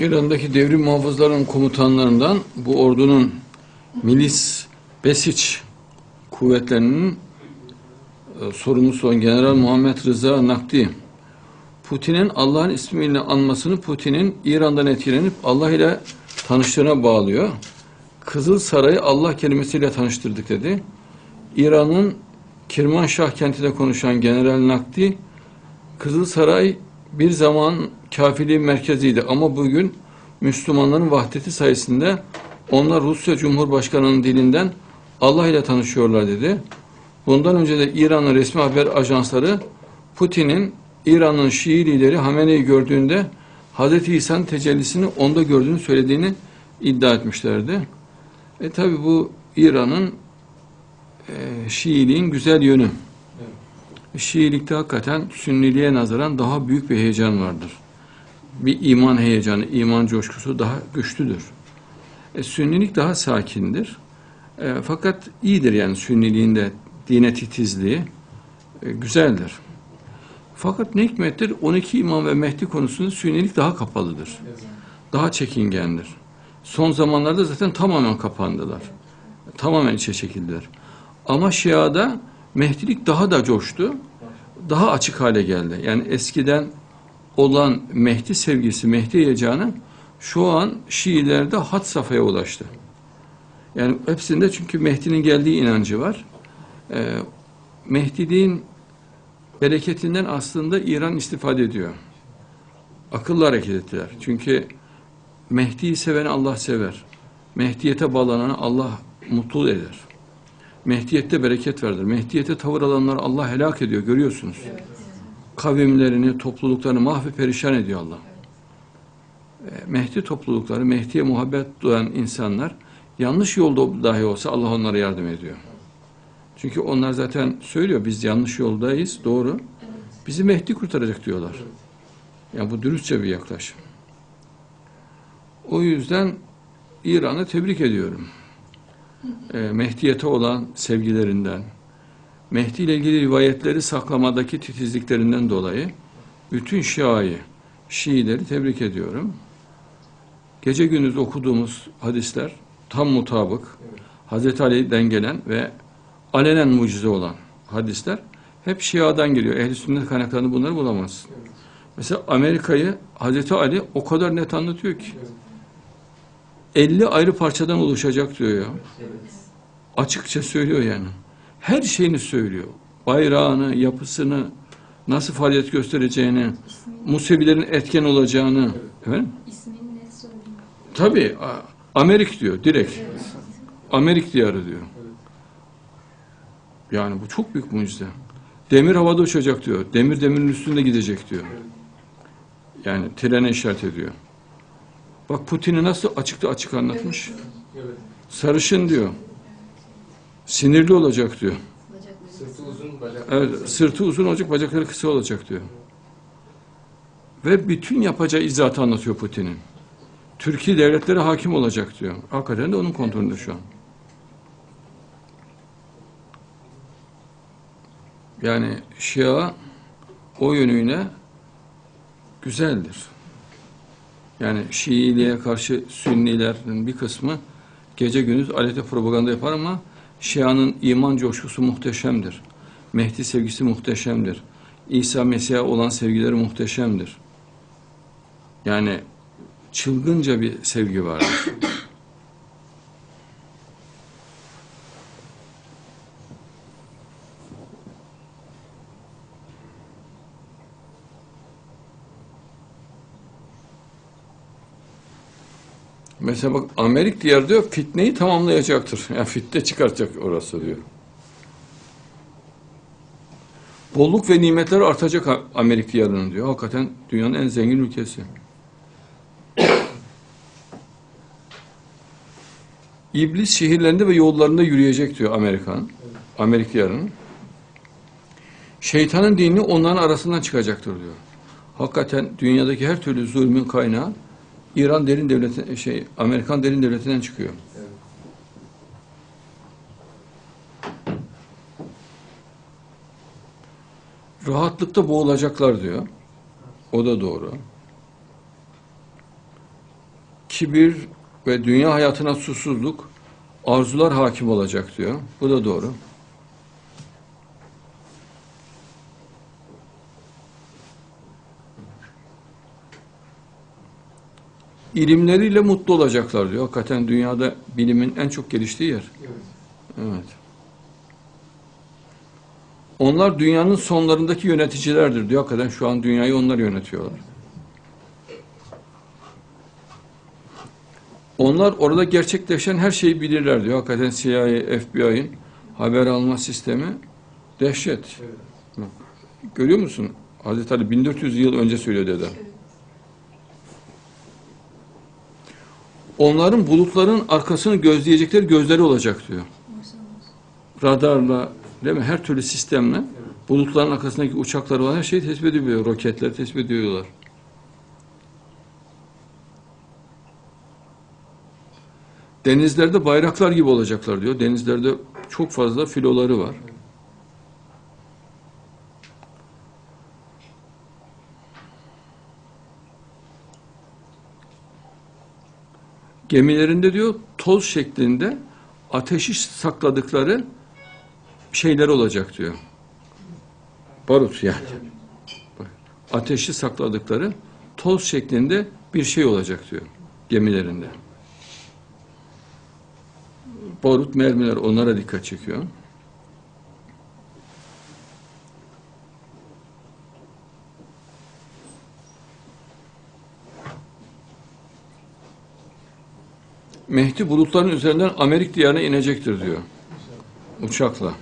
İran'daki devrim muhafızlarının komutanlarından bu ordunun milis Besiç kuvvetlerinin e, sorumlusu olan General Muhammed Rıza Nakdi Putin'in Allah'ın ismiyle anmasını Putin'in İran'dan etkilenip Allah ile tanıştığına bağlıyor. Kızıl Sarayı Allah kelimesiyle tanıştırdık dedi. İran'ın Kirmanşah kentinde konuşan General Nakdi Kızıl Saray bir zaman kafirliğin merkeziydi ama bugün Müslümanların vahdeti sayesinde onlar Rusya Cumhurbaşkanı'nın dilinden Allah ile tanışıyorlar dedi. Bundan önce de İran'ın resmi haber ajansları Putin'in İran'ın Şii lideri Hamene'yi gördüğünde Hz. İsa'nın tecellisini onda gördüğünü söylediğini iddia etmişlerdi. E tabi bu İran'ın e, Şiiliğin güzel yönü. Şiilikte hakikaten Sünniliğe nazaran daha büyük bir heyecan vardır. Bir iman heyecanı, iman coşkusu daha güçlüdür. E, sünnilik daha sakindir. E, fakat iyidir yani Sünniliğin de dine titizliği e, güzeldir. Fakat ne hikmettir 12 imam ve Mehdi konusunda Sünnilik daha kapalıdır. Daha çekingendir. Son zamanlarda zaten tamamen kapandılar. Tamamen içe çekildiler. Ama Şia'da Mehdilik daha da coştu. Daha açık hale geldi. Yani eskiden olan Mehdi sevgisi, Mehdi heyecanı şu an Şiilerde had safhaya ulaştı. Yani hepsinde çünkü Mehdi'nin geldiği inancı var. Ee, Mehdiliğin bereketinden aslında İran istifade ediyor. Akıllı hareket ettiler. Çünkü Mehdi'yi seven Allah sever. Mehdiyete bağlananı Allah mutlu eder. Mehdiyette bereket vardır. Mehdiyete tavır alanları Allah helak ediyor. Görüyorsunuz. Kavimlerini, topluluklarını mahve perişan ediyor Allah. E, Mehdi toplulukları, Mehdi'ye muhabbet duyan insanlar yanlış yolda dahi olsa Allah onlara yardım ediyor. Çünkü onlar zaten söylüyor biz yanlış yoldayız, doğru. Bizi Mehdi kurtaracak diyorlar. Yani bu dürüstçe bir yaklaşım. O yüzden İran'ı tebrik ediyorum. E, Mehdiyete olan sevgilerinden, Mehdi ile ilgili rivayetleri saklamadaki titizliklerinden dolayı bütün Şia'yı, Şiileri tebrik ediyorum. Gece gündüz okuduğumuz hadisler tam mutabık, Hazreti Ali'den gelen ve alenen mucize olan hadisler hep Şia'dan geliyor. Ehl-i sünnet kaynaklarında bunları bulamazsın. Mesela Amerika'yı Hazreti Ali o kadar net anlatıyor ki. 50 ayrı parçadan oluşacak diyor ya. Açıkça söylüyor yani. Her şeyini söylüyor. Bayrağını, yapısını, nasıl faaliyet göstereceğini, Musevilerin etken olacağını. Efendim? İsmini net söyleyeyim. Tabii. Amerik diyor direkt. Amerik diyarı diyor. Yani bu çok büyük mucize. Demir havada uçacak diyor. Demir demirin üstünde gidecek diyor. Yani trene işaret ediyor. Bak Putin'i nasıl açıkta açık anlatmış. Sarışın diyor. Sinirli olacak diyor. Sırtı uzun. Evet, sırtı uzun olacak, bacakları kısa olacak diyor. Ve bütün yapacağı izahatı anlatıyor Putin'in. Türkiye devletleri hakim olacak diyor. Hakikaten de onun kontrolünde şu an. Yani Şia o yönüyle güzeldir. Yani Şiiliğe karşı Sünnilerin bir kısmı gece gündüz alete propaganda yapar ama Şia'nın iman coşkusu muhteşemdir. Mehdi sevgisi muhteşemdir. İsa Mesih'e olan sevgileri muhteşemdir. Yani çılgınca bir sevgi vardır. Mesela bak Amerik diyar diyor fitneyi tamamlayacaktır. Yani fitne çıkartacak orası diyor. Bolluk ve nimetler artacak Amerik diyarının diyor. Hakikaten dünyanın en zengin ülkesi. İblis şehirlerinde ve yollarında yürüyecek diyor Amerikan. Amerik diyarının. Şeytanın dini onların arasından çıkacaktır diyor. Hakikaten dünyadaki her türlü zulmün kaynağı İran derin devleti şey Amerikan derin devletinden çıkıyor. Rahatlıkta boğulacaklar diyor. O da doğru. kibir ve dünya hayatına susuzluk, arzular hakim olacak diyor. Bu da doğru. İlimleriyle mutlu olacaklar diyor. Hakikaten dünyada bilimin en çok geliştiği yer. Evet. Evet. Onlar dünyanın sonlarındaki yöneticilerdir diyor. Hakikaten şu an dünyayı onlar yönetiyorlar. Onlar orada gerçekleşen her şeyi bilirler diyor. Hakikaten CIA, FBI'nin haber alma sistemi dehşet. Evet. Görüyor musun? Hazreti Ali 1400 yıl önce söylüyor dede. Onların bulutların arkasını gözleyecekleri gözleri olacak diyor. Radarla, değil mi? Her türlü sistemle bulutların arkasındaki uçakları olan her şeyi tespit ediyor. Roketleri tespit ediyorlar. Denizlerde bayraklar gibi olacaklar diyor. Denizlerde çok fazla filoları var. Gemilerinde diyor toz şeklinde ateşi sakladıkları şeyler olacak diyor. Barut yani. Ateşi sakladıkları toz şeklinde bir şey olacak diyor gemilerinde. Barut mermiler onlara dikkat çekiyor. Mehdi bulutların üzerinden Amerik diyarına inecektir diyor. Uçakla.